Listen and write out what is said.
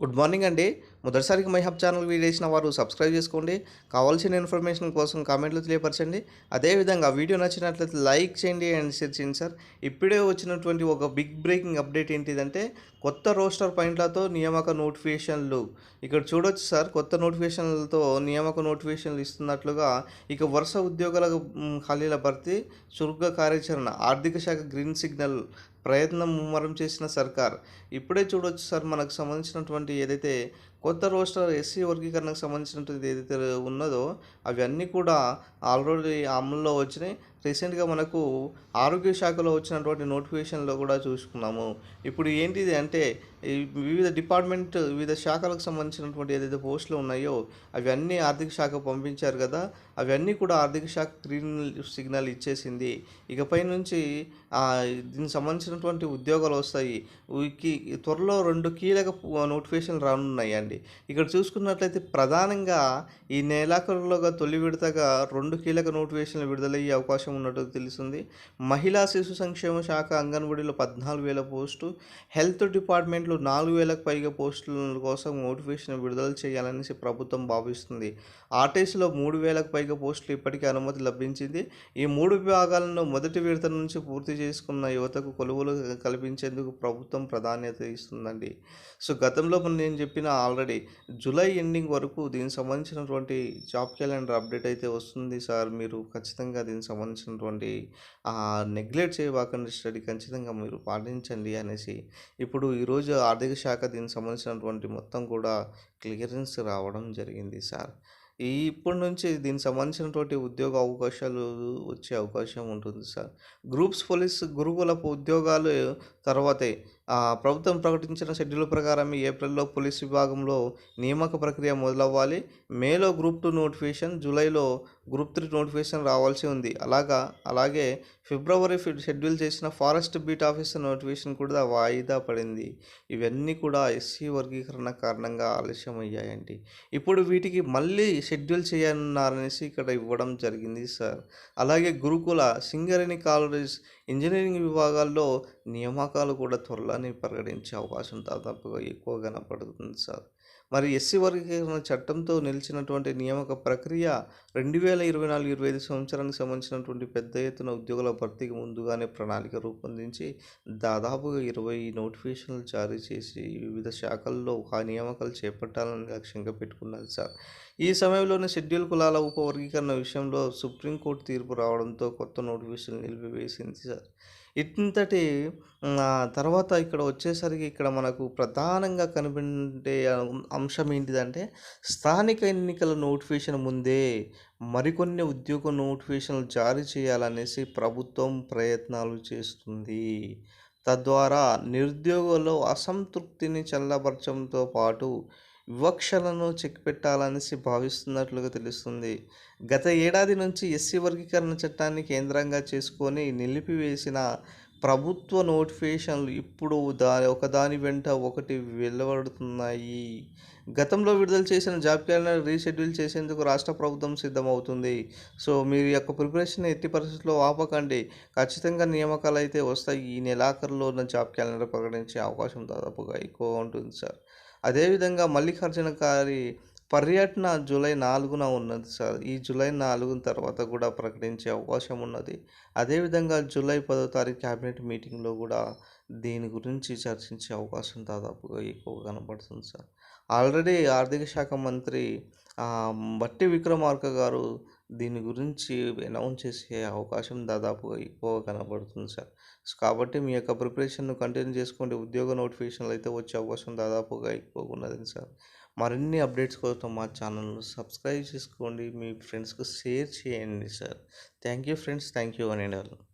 Good morning అండి. మొదటిసారికి my hub channel video చేసిన వారు సబ్స్క్రైబ్ చేసుకోండి. కావాల్సిన ఇన్ఫర్మేషన్ కోసం కామెంట్లు తెలియపరచండి. అదేవిధంగా వీడియో నచ్చినట్లయితే లైక్ చేయండి అండ్ షేర్ చేయండి సార్. ఇప్పుడే వచ్చినటువంటి ఒక బిగ్ బ్రేకింగ్ అప్డేట్ ఏంటిదంటే కొత్త రోస్టర్ పాయింట్లతో నియామక నోటిఫికేషన్లు. ఇక్కడ చూడొచ్చు సార్ కొత్త నోటిఫికేషన్లతో నియామక నోటిఫికేషన్లు ఇస్తున్నట్లుగా ఇక వరుస ఉద్యోగాల ఖాళీల భర్తీ చురుగ్గా కార్యాచరణ ఆర్థిక శాఖ గ్రీన్ సిగ్నల్ ప్రయత్నం ముమ్మరం చేసిన సర్కార్. ఇప్పుడే చూడొచ్చు సార్ మనకు సంబంధించినటువంటి ఏదైతే కొత్త రోస్టర్ ఎస్సీ వర్గీకరణకు సంబంధించినటువంటి ఏదైతే ఉన్నదో అవన్నీ కూడా ఆల్రెడీ అమల్లో వచ్చినాయి. రీసెంట్గా మనకు ఆరోగ్య శాఖలో వచ్చినటువంటి నోటిఫికేషన్లో కూడా చూసుకున్నాము. ఇప్పుడు ఏంటిది అంటే వివిధ డిపార్ట్మెంట్ వివిధ శాఖలకు సంబంధించినటువంటి ఏదైతే పోస్టులు ఉన్నాయో అవన్నీ ఆర్థిక శాఖ పంపించారు కదా అవన్నీ కూడా ఆర్థిక శాఖ గ్రీన్ సిగ్నల్ ఇచ్చేసింది. ఇకపై నుంచి దీనికి సంబంధించినటువంటి ఉద్యోగాలు వస్తాయి. త్వరలో రెండు కీలక నోటిఫికేషన్లు రానున్నాయండి. ఇక్కడ చూసుకున్నట్లయితే ప్రధానంగా ఈ నెలాఖరులోగా తొలి విడతగా రెండు కీలక నోటిఫికేషన్లు విడుదలయ్యే అవకాశం ఉన్నట్టు తెలుస్తుంది. మహిళా శిశు సంక్షేమ శాఖ అంగన్వాడీలో పద్నాలుగు వేల పోస్టు హెల్త్ డిపార్ట్మెంట్లో నాలుగు వేలకు పైగా పోస్టుల కోసం నోటిఫికేషన్ విడుదల చేయాలనేసి ప్రభుత్వం భావిస్తుంది. ఆర్టీసీలో మూడు వేలకు పైగా పోస్టులు ఇప్పటికే అనుమతి లభించింది. ఈ మూడు విభాగాలను మొదటి విడత నుంచి పూర్తి చేసుకున్న యువతకు కొలువులు కల్పించేందుకు ప్రభుత్వం ప్రాధాన్యత ఇస్తుందండి. సో గతంలో నేను చెప్పిన ఆల్రెడీ జూలై ఎండింగ్ వరకు దీనికి సంబంధించినటువంటి జాబ్ క్యాలెండర్ అప్డేట్ అయితే వస్తుంది సార్. మీరు ఖచ్చితంగా దీనికి సంబంధించిన సంబంధించినటువంటి నెగ్లెక్ట్ చేయబాకండి స్టడీ ఖచ్చితంగా మీరు పాటించండి అనేసి ఇప్పుడు ఈరోజు ఆర్థిక శాఖ దీనికి సంబంధించినటువంటి మొత్తం కూడా క్లియరెన్స్ రావడం జరిగింది సార్. ఈ ఇప్పటి నుంచి దీనికి సంబంధించినటువంటి ఉద్యోగ అవకాశాలు వచ్చే అవకాశం ఉంటుంది సార్. గ్రూప్స్ పోలీస్ గురుకులపు ఉద్యోగాలు తర్వాతే ప్రభుత్వం ప్రకటించిన షెడ్యూల్ ప్రకారం ఈ ఏప్రిల్లో పోలీస్ విభాగంలో నియామక ప్రక్రియ మొదలవ్వాలి. మేలో గ్రూప్ టూ నోటిఫికేషన్ జూలైలో గ్రూప్ త్రీ నోటిఫికేషన్ రావాల్సి ఉంది. అలాగా అలాగే ఫిబ్రవరి ఫి- షెడ్యూల్ చేసిన ఫారెస్ట్ బీట్ ఆఫీసర్ నోటిఫికేషన్ కూడా వాయిదా పడింది. ఇవన్నీ కూడా ఎస్సీ వర్గీకరణ కారణంగా ఆలస్యమయ్యాయండి. ఇప్పుడు వీటికి మళ్ళీ షెడ్యూల్ చేయనున్నారనేసి ఇక్కడ ఇవ్వడం జరిగింది సార్. అలాగే గురుకుల సింగరేణి కాలేజ్ ఇంజనీరింగ్ విభాగాల్లో నియామకాలు కూడా త్వరలోనే ప్రకటించే అవకాశం దాదాపుగా ఎక్కువ కనపడుతుంది సార్. మరి ఎస్సీ వర్గీకరణ చట్టంతో నిలిచినటువంటి నియామక ప్రక్రియ రెండు వేల ఇరవై నాలుగు ఇరవై ఐదు సంవత్సరానికి సంబంధించినటువంటి పెద్ద ఎత్తున ఉద్యోగుల భర్తీకి ముందుగానే ప్రణాళిక రూపొందించి దాదాపుగా ఇరవై నోటిఫికేషన్లు జారీ చేసి వివిధ శాఖల్లో ఆ నియామకాలు చేపట్టాలని లక్ష్యంగా పెట్టుకున్నది సార్. ఈ సమయంలోనే షెడ్యూల్ కులాల ఉపవర్గీకరణ విషయంలో సుప్రీంకోర్టు తీర్పు రావడంతో కొత్త నోటిఫికేషన్ నిలిపివేసింది చేశారు. ఇంతటి తర్వాత ఇక్కడ వచ్చేసరికి ఇక్కడ మనకు ప్రధానంగా కనిపించే అంశం ఏంటిదంటే స్థానిక ఎన్నికల నోటిఫికేషన్ ముందే మరికొన్ని ఉద్యోగ నోటిఫికేషన్లు జారీ చేయాలనేసి ప్రభుత్వం ప్రయత్నాలు చేస్తుంది. తద్వారా నిరుద్యోగుల్లో అసంతృప్తిని చల్లబరచడంతో పాటు వివక్షలను చెక్ పెట్టాలనేసి భావిస్తున్నట్లుగా తెలుస్తుంది. గత ఏడాది నుంచి ఎస్సీ వర్గీకరణ చట్టాన్ని కేంద్రంగా చేసుకొని నిలిపివేసిన ప్రభుత్వ నోటిఫికేషన్లు ఇప్పుడు దాని ఒకదాని వెంట ఒకటి వెలువడుతున్నాయి. గతంలో విడుదల చేసిన జాబ్ క్యాలెండర్ రీషెడ్యూల్ చేసేందుకు రాష్ట్ర ప్రభుత్వం సిద్ధమవుతుంది. సో మీరు యొక్క ప్రిపరేషన్ ఎట్టి పరిస్థితుల్లో ఆపకండి. ఖచ్చితంగా నియామకాలు అయితే వస్తాయి. ఈ నెలాఖరులో ఉన్న జాబ్ క్యాలెండర్ ప్రకటించే అవకాశం దాదాపుగా ఎక్కువ ఉంటుంది సార్. అదేవిధంగా మల్లికార్జున గారి పర్యటన జూలై నాలుగున ఉన్నది సార్. ఈ జూలై నాలుగున తర్వాత కూడా ప్రకటించే అవకాశం ఉన్నది. అదేవిధంగా జూలై పదో తారీఖు క్యాబినెట్ మీటింగ్లో కూడా దీని గురించి చర్చించే అవకాశం దాదాపుగా ఎక్కువ కనబడుతుంది సార్. ఆల్రెడీ ఆర్థిక శాఖ మంత్రి బట్టి విక్రమార్క గారు దీని గురించి అనౌన్స్ చేసే అవకాశం దాదాపుగా ఎక్కువ కనబడుతుంది సార్. కాబట్టి మీ యొక్క ప్రిపరేషన్ను కంటిన్యూ చేసుకోండి ఉద్యోగ నోటిఫికేషన్లు అయితే వచ్చే అవకాశం దాదాపుగా ఎక్కువ ఉన్నది సార్. మరిన్ని అప్డేట్స్ కోసం మా ఛానల్ను సబ్స్క్రైబ్ చేసుకోండి మీ ఫ్రెండ్స్కి షేర్ చేయండి sir. Thank you friends thank you అని